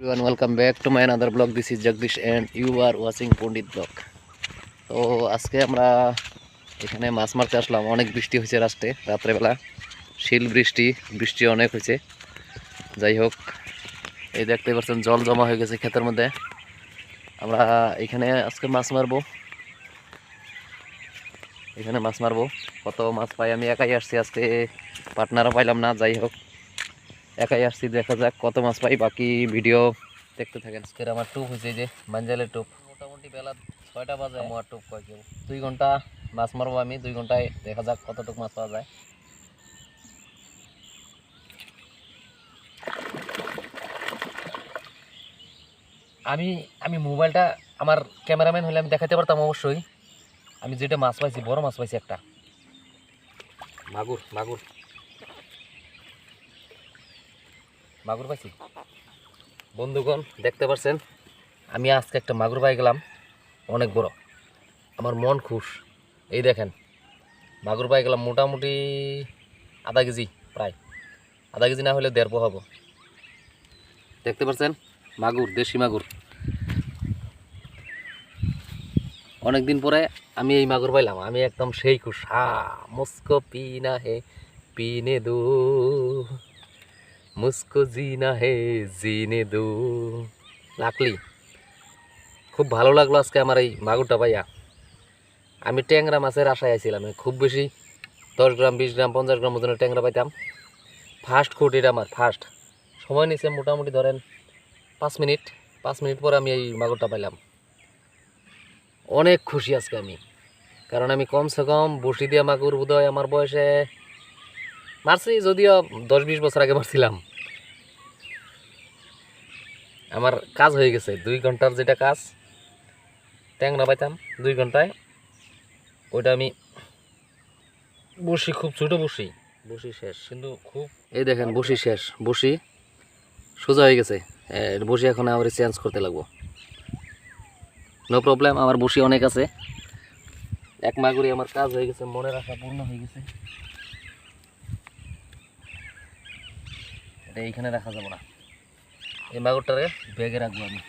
everyone, welcome back to my another blog this is jagdish and you are watching Pandit blog তো আজকে আমরা এখানে মাছ মারতে আসলাম। অনেক বৃষ্টি হয়েছে রাস্তে রাত্রেবেলা। শিল বৃষ্টি বৃষ্টি অনেক হয়েছে। যাই হোক, এই দেখতে পাচ্ছেন, জল জমা হয়ে গেছে ক্ষেতের মধ্যে। আমরা এখানে আজকে মাছ মারবো। এখানে মাছ মারবো। কত মাছ পাই আমি একাই আসছি আজকে। পার্টনারও পাইলাম না, যাই হোক। একাই আসছি দেখা যাক কত মাছ পাই। বাকি ভিডিও দেখতে থাকেন। আজকের আমার টুপ হয়েছে যে মাঞ্জালের টুপ। মোটামুটি বেলা ছয়টা বাজে। আমার টুপ কয় কেউ দুই ঘণ্টা মাছ মারবো আমি দুই ঘন্টায় দেখা যাক কতটুকু মাছ পাওয়া যায়। আমি আমি মোবাইলটা আমার ক্যামেরাম্যান হলে আমি দেখাতে পারতাম অবশ্যই। আমি যেটা মাছ পাইছি বড় মাছ পাইছি একটা। মাগুর মাগুর। মাগুর পাইছি? বন্ধুগণ, দেখতে পাচ্ছেন আমি আজকে একটা মাগুর পাই গেলাম, অনেক বড়। আমার মন খুশ। এই দেখেন, মাগুর পাই গেলাম মোটামুটি আধা কেজি প্রায়। আধা কেজি না হলে দেড় হব। দেখতে পাচ্ছেন মাগুর, দেশি মাগুর। অনেক দিন পরে আমি এই মাগুর পাইলাম। আমি একদম সেই খুশ। হা মুস্কো পিনা হে পিনে দো। মুস্কো জিনা হে জিনে দো। লাকলি খুব ভালো লাগল আজকে আমার এই মাগুরটা পাইয়া। আমি ট্যাংরা মাছের আশায় আছিলাম খুব বেশি দশ গ্রাম, বিশ গ্রাম, পঞ্চাশ গ্রাম ওজনের ট্যাংরা পাইতাম। ফার্স্ট খুঁট এটা আমার ফার্স্ট সময় নিছে মোটামুটি ধরেন পাঁচ মিনিট। পাঁচ মিনিট পরে আমি এই মাগুরটা পাইলাম। অনেক খুশি আজকে আমি। কারণ আমি কমসে কম বসি দিয়া মাগুর বোধহয় আমার বয়সে মারছি, যদিও দশ বিশ বছর আগে মারছিলাম। আমার কাজ হয়ে গেছে, দুই ঘণ্টার যেটা কাজ, ট্যাংরা পাইতাম দুই ঘন্টায়। ওইটা আমি বসি, খুব ছোট বসি বসি শেষ, কিন্তু খুব এই দেখেন, বসি শেষ, বসি সোজা হয়ে গেছে। বসি এখন আবার চেঞ্জ করতে লাগবো। নো প্রবলেম আমার বসি অনেক আছে। এক মাগুরি আমার কাজ হয়ে গেছে মনে রাখা পূর্ণ হয়ে গেছে। এটা এইখানে রাখা যাবে না। এই মাগুরটারে ব্যাগে রাখব আমি।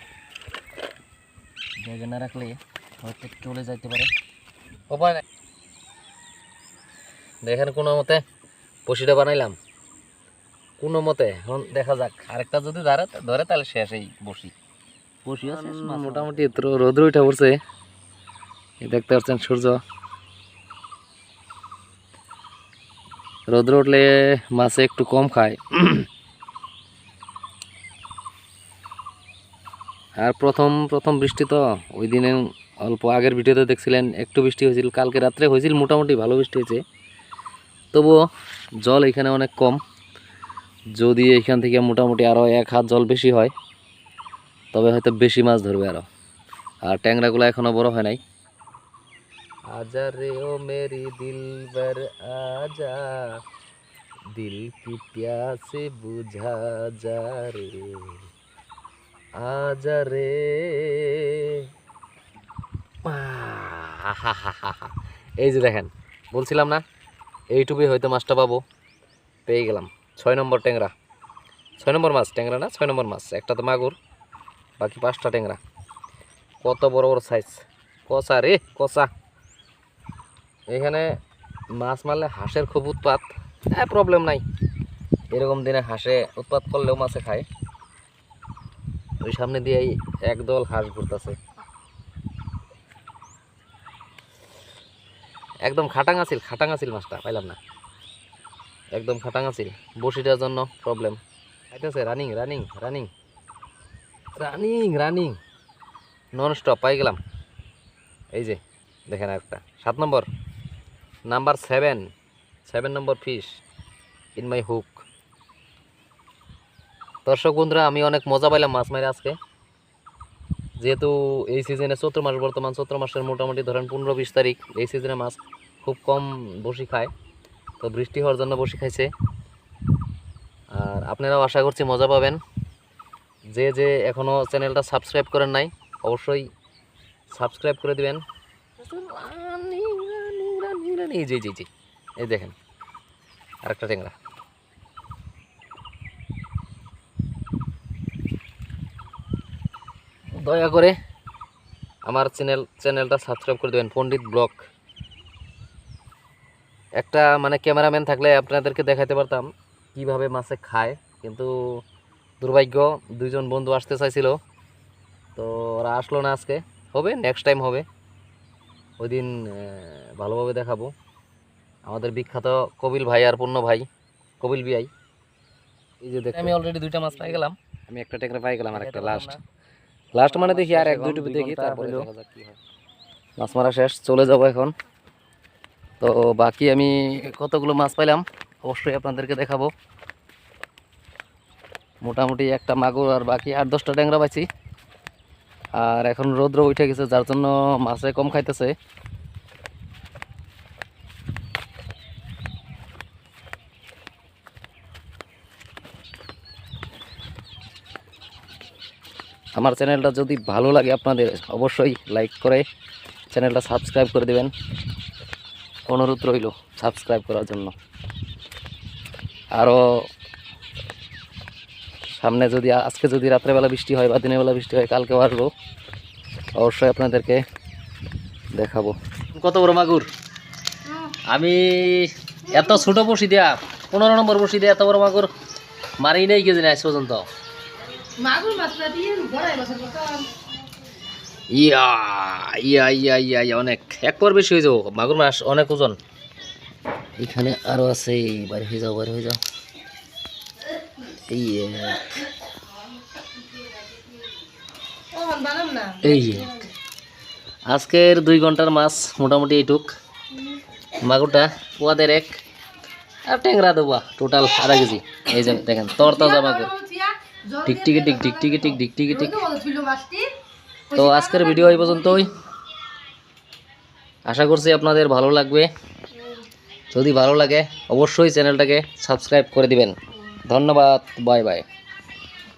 ব্যাগে না রাখলে হয়তো চলে যাইতে পারে। উপায় নাই। দেখেন কোনো মতে পশিটা বানাইলাম। কোনো মতে এখন দেখা যাক। আরেকটা যদি ধরে ধরে তাহলে শেষ এই বসি। বসিও মোটামুটি রোদ্র উঠে পড়ছে। দেখতে পাচ্ছেন সূর্য। রোদ্র উঠলে মাছে একটু কম খায়। আর প্রথম প্রথম বৃষ্টি তো ওই দিনে অল্প আগের ভিডিওতে দেখছিলেন, একটু বৃষ্টি হয়েছিল, কালকে রাত্রে হয়েছিল, মোটামুটি ভালো বৃষ্টি হয়েছে। তবুও জল এখানে অনেক কম। যদি এখান থেকে মোটামুটি আরও এক হাত জল বেশি হয়, তবে হয়তো বেশি মাছ ধরবে আরও আর ট্যাংরাগুলো এখনও বড় হয় নাই। আজা ও মেরি দিল বর আজা, দিল কি প্যাসে বুঝা যা রে। আজা রে আহাহাহাহা। এই যে দেখেন, বলছিলাম না, এইটুকুই হয়তো মাছটা পাবো। পেয়ে গেলাম। ছয় নম্বর ট্যাংরা। ছয় নম্বর মাছ, ট্যাংরা না? ছয় নম্বর মাছ। একটা তো মাগুর, বাকি পাঁচটা ট্যাংরা। কত বড় বড় সাইজ কষা রে কষা এখানে মাছ মারলে হাঁসের খুব উৎপাত। হ্যাঁ প্রবলেম নাই। এরকম দিনে হাঁসে উৎপাত করলেও মাছে খায়। ওই সামনে দিয়ে একদল হাঁস ঘুরতেছে। একদম খাটাং আছিল খাটাং আছিল মাছটা, পাইলাম না। একদম খাটাং আছিল, বসিটার জন্য প্রবলেম আইতেছে running running running running running non stop পাই গেলাম। এই যে, দেখেন একটা সাত number. Number seven seven number fish in my hook দর্শক বন্ধুরা, আমি অনেক মজা পাইলাম মাছ মারে আজকে। যেহেতু এই সিজনে চৈত্র মাস, বর্তমান চৈত্র মাসের মোটামুটি ধরেন পনেরো বিশ তারিখ, এই সিজনে মাছ খুব কম বসি খায়। তো বৃষ্টি হওয়ার জন্য বসি খাইছে। আর আপনারাও আশা করছি মজা পাবেন। যে যে এখনও চ্যানেলটা সাবস্ক্রাইব করেন নাই, অবশ্যই সাবস্ক্রাইব করে দিবেন। এই যে জি জি এই দেখেন, আরেকটা ট্যাংরা। দয়া করে আমার চ্যানেল চ্যানেলটা সাবস্ক্রাইব করে দেবেন পণ্ডিত ব্লগ। একটা মানে ক্যামেরাম্যান থাকলে আপনাদেরকে দেখাতে পারতাম কীভাবে মাছে খায় কিন্তু দুর্ভাগ্য দুইজন বন্ধু আসতে চাইছিল তো ওরা আসলো না আজকে। হবে নেক্সট টাইম হবে। ওই দিন ভালোভাবে দেখাবো। আমাদের বিখ্যাত কবিল ভাই আর পূর্ণ ভাই কবিল বিআই। এই যে আমি অলরেডি দুইটা মাছ পাই গেলাম। আমি একটা ট্যাংরা পাই গেলাম আর একটা লাস্ট লাস্ট মানে দেখি আর এক দুটো দেখি তারপরে দেখা যাক কি হয়। মাছ মারা শেষ চলে যাব এখন। তো বাকি আমি কতগুলো মাছ পাইলাম অবশ্যই আপনাদেরকে দেখাবো। মোটামুটি একটা মাগুর আর বাকি আট দশটা ট্যাংরা পাইছি। আর এখন রৌদ্র উঠে গেছে যার জন্য মাছে কম খাইতেছে। আমার চ্যানেলটা যদি ভালো লাগে আপনাদের, অবশ্যই লাইক করে চ্যানেলটা সাবস্ক্রাইব করে দেবেন। অনুরোধ রইল সাবস্ক্রাইব করার জন্য। আরও সামনে যদি, আজকে যদি রাত্রেবেলা বৃষ্টি হয় বা দিনের বেলা বৃষ্টি হয় কালকেও আসব, অবশ্যই আপনাদেরকে দেখাবো। কত বড় মাগুর? আমি এত ছোট বসি দেয়া, পনেরো নম্বর বসি দেয়া এত বড় মাগুর মারি নেই কেজি আজ পর্যন্ত। মাগুর মাছটা দিয়ে বড়াই মাছের মতো ইয়া ইয়া ইয়া ইয়া ইয়া অনেক। এক পর বেশি হয়ে যাব। মাগুর মাছ অনেক ওজন। এখানে আরও আছে হয়ে যাও হয়ে যাও। এই। আজকের দুই ঘণ্টার মাছ মোটামুটি এইটুক। মাগুরটা পোয়াদের এক। আর ট্যাংরা দেবো টোটাল আধা কেজি। এই যে দেখেন তর তাজা মাগুর। টিকটিকি টিক টিকটিকি টিক টিকটিকি টিক। তো আজকের ভিডিও এই পর্যন্তই। আশা করছি আপনাদের ভালো লাগবে। যদি ভালো লাগে, অবশ্যই চ্যানেলটাকে সাবস্ক্রাইব করে দিবেন। ধন্যবাদ, বাই বাই।